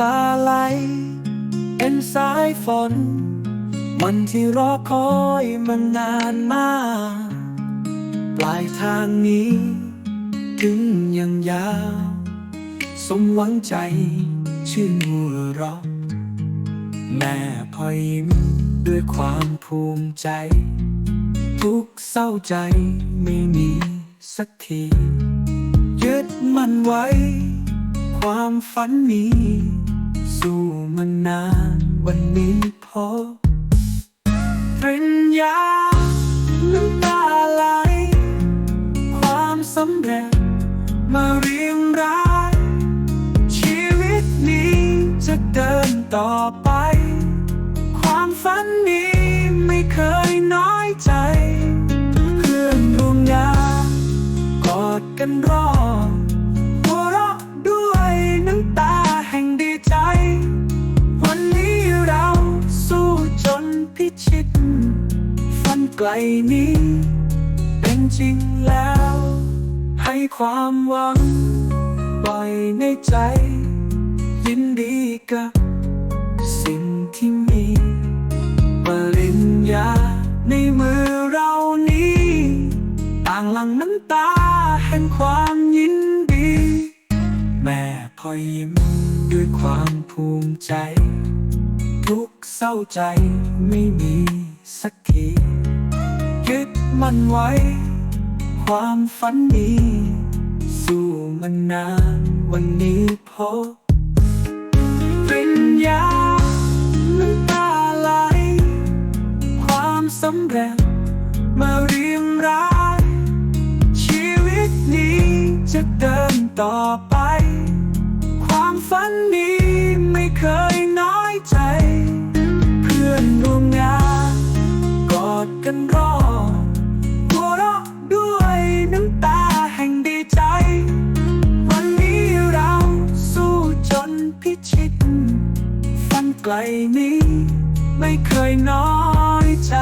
ตาไหล เป็นสายฝนวันที่รอคอยมานานมาก ปลายทางนี้ ถึงยังยาว สมหวังใจ ชื่นหัวเราะแม่พอยิ้มด้วยความภูมิใจ ทุกเศร้าใจไม่มีสักที ยึดมันไว้ ความฝันนี้ สู้มันนานวันนี้พอปริญญาน้ำตาไหลความสำเร็จมาเรียงรายชีวิตนี้จะเดินต่อไป ความฝันนี้ ไกลนี้ เป็นจริงแล้ว ให้ความหวังปล่อยในใจ ยินดีกับสิ่งที่มีปริญญาในมือเรานี้ ต่างหลังน้ำตาแห่งความยินดี แม่พอยิ้มด้วยความภูมิใจ ทุกเศร้าใจไม่มี ไว้ ความฝันนี้ สู้มันนานวันนี้พบปริญญาน้ำตาไหลความสำเร็จมาเรียงรายชีวิตนี้จะเดินต่อไป ความฝันนี้ไม่เคย ไม่เคยน้อยใจ